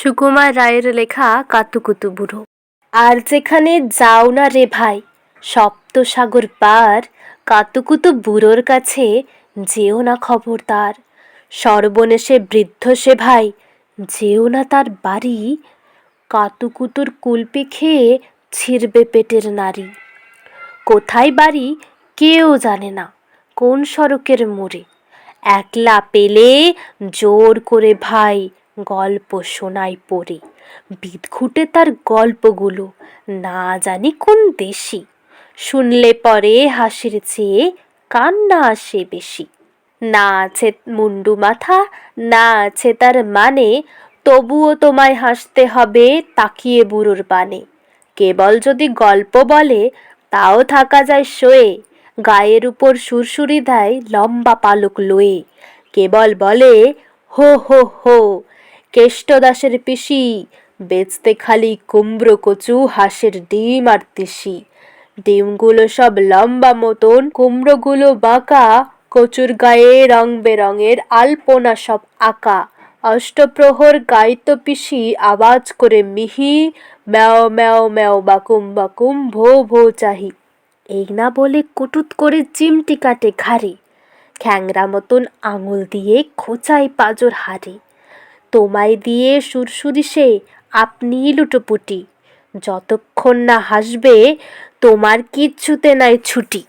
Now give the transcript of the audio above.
সুকুমার রায়ের লেখা কাতুকুতু বুড়ো। আর যেখানে যাও না রে ভাই, সপ্তসাগর পার, কাতুকুতু বুড়োর কাছে যেও না খবর খবরদার। সর্বনেশে বৃদ্ধ সে ভাই, যেও না তার বাড়ি, কাতুকুতুর কুলপি খেয়ে ছিঁড়বে পেটের নারী। কোথায় বাড়ি কেউ জানে না, কোন সড়কের মোড়ে। একলা পেলে জোর করে ভাই গল্প শোনাই পড়ে। বিদঘুটে তার গল্পগুলো। না জানি কোন দেশি। শুনলে পরে হাসির চেয়ে কান্না আসে বেশি। না আছে মুন্ডু মাথা, না আছে তার মানে। তবুও তোমায় হাসতে হবে তাকিয়ে বুড়োর বানে কেবল যদি গল্প বলে, তাও থাকা যায় শোয়ে। গায়ের উপর সুরসুরি দেয় লম্বা পালক লয়ে। কেবল বলে, হো হো হো কেষ্টদাসের পিসি, বেচতে খালি কুমড়ো, কচু, হাঁসের ডিম আর তিসি। ডিমগুলো সব লম্বা মতন, কুমড়োগুলো বাঁকা, কচুর গায়ে রং বেরঙের আলপনা সব আঁকা। অষ্টপ্রহর গাইতো পিসি আওয়াজ করে মিহি, ম্যাও ম্যাও ম্যাও, বাকুম বাকুম, ভো ভো চাহি। এই না বলে কুটুত করে চিমটি কাটে ঘাড়ে। খ্যাংরা মতন আঙুল দিয়ে খোঁচায় পাজর হারে তোমায় দিয়ে সুরসুরি সে আপনি লুটোপুটি। যতক্ষণ না হাসবে তোমার কিচ্ছুতে নাই ছুটি।